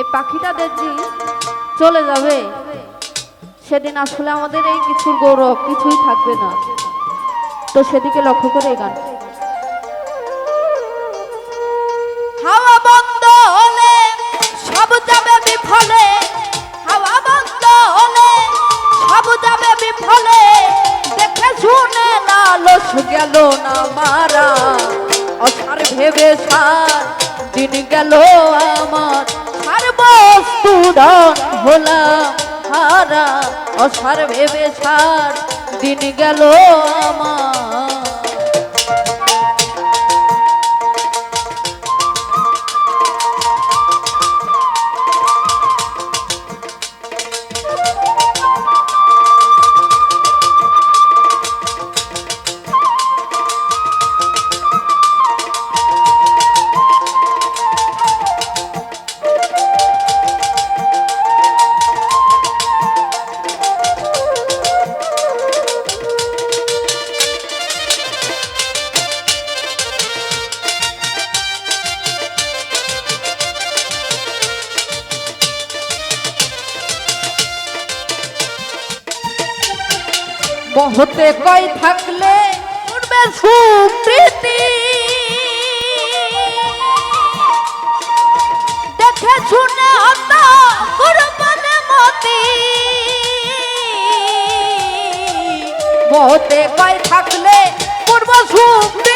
এই পাখিটাদের যে চলে যাবে, সেদিন আসলে আমাদের এই কিছুর গৌরব কিছুই থাকবে না। তো সেদিকে লক্ষ্য করে এই গান। হাওয়া বন্ধ হলে সব যাবে বিফলে, হাওয়া বন্ধ হলে সব যাবে বিফলে, দেখে শুনে না লস গেল না মারা, অসার ভেবে সার দিন গেল আমার। সার বস্তু হারা অসার ভেবে ছাড় দিন গেল আমার। বহতে কই থাকলে উঠবে সুপ্রীতি। দেখে শুনে হতা কুরবানে মতি। বহতে কই থাকলে পূর্ব সুপ্রীতি।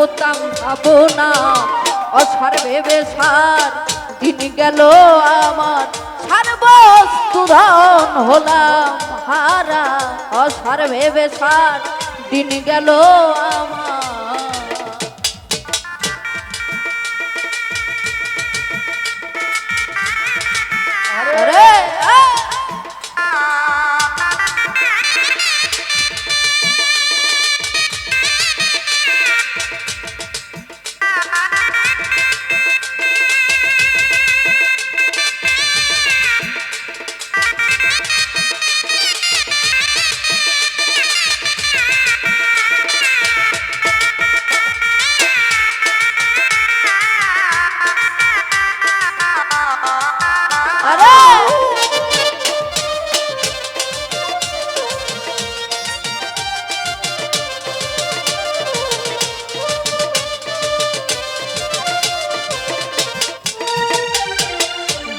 হতাম ভাবো না অসার ভেবে সার দিন গেল আমার। সার বস্তু ধন হলাম হারা অসার ভেবে সার দিন গেল আমার। আরে!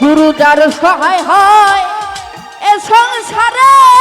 গুরু সহায় হয় এ সংসারে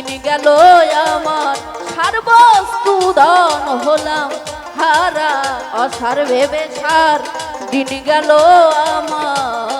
দিন গেল আমার। সর্বস্তু দন হলাম হারা অসার ভেবে সার। দিন গেল আমার।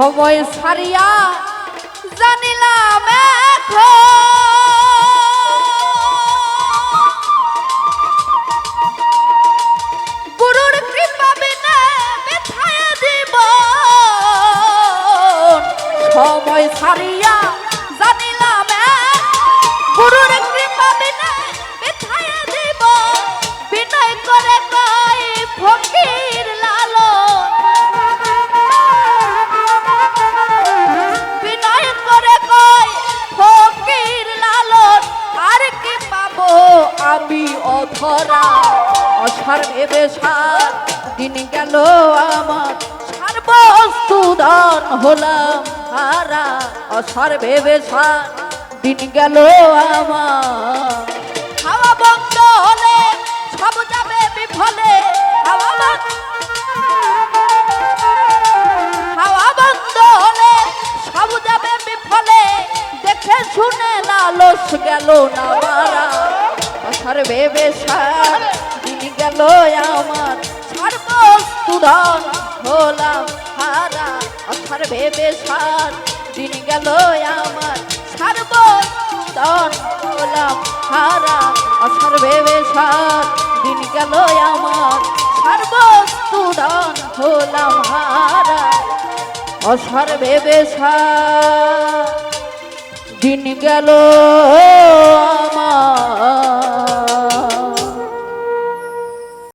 সময় সারিয়া জানিলাম গুরুর কৃপা বিনা দিব সময় সারিয়া অসার ভেবে সার দিন গেল আমার। সারবস্তু দান হলাম হারা, অসার ভেবে সার দিন গেল আমার। হাওয়া বন্ধ হলে সব যাবে বিফলে। হাওয়া বন্ধ হলে সব যাবে বিফলে। দেখে শুনে গেল না মারা। আসার ভেবে সার গেল আমার। সর্বস্তু ধন হলাম হারা আসার ভেবে সার। দিন গেল আমার। সর্বস্তু ধন হলাম হারা আসার ভেবে সার। দিন গেল আমার। সর্বস্তু ধন হলাম হারা অসার ভেবে সার। দিন গেল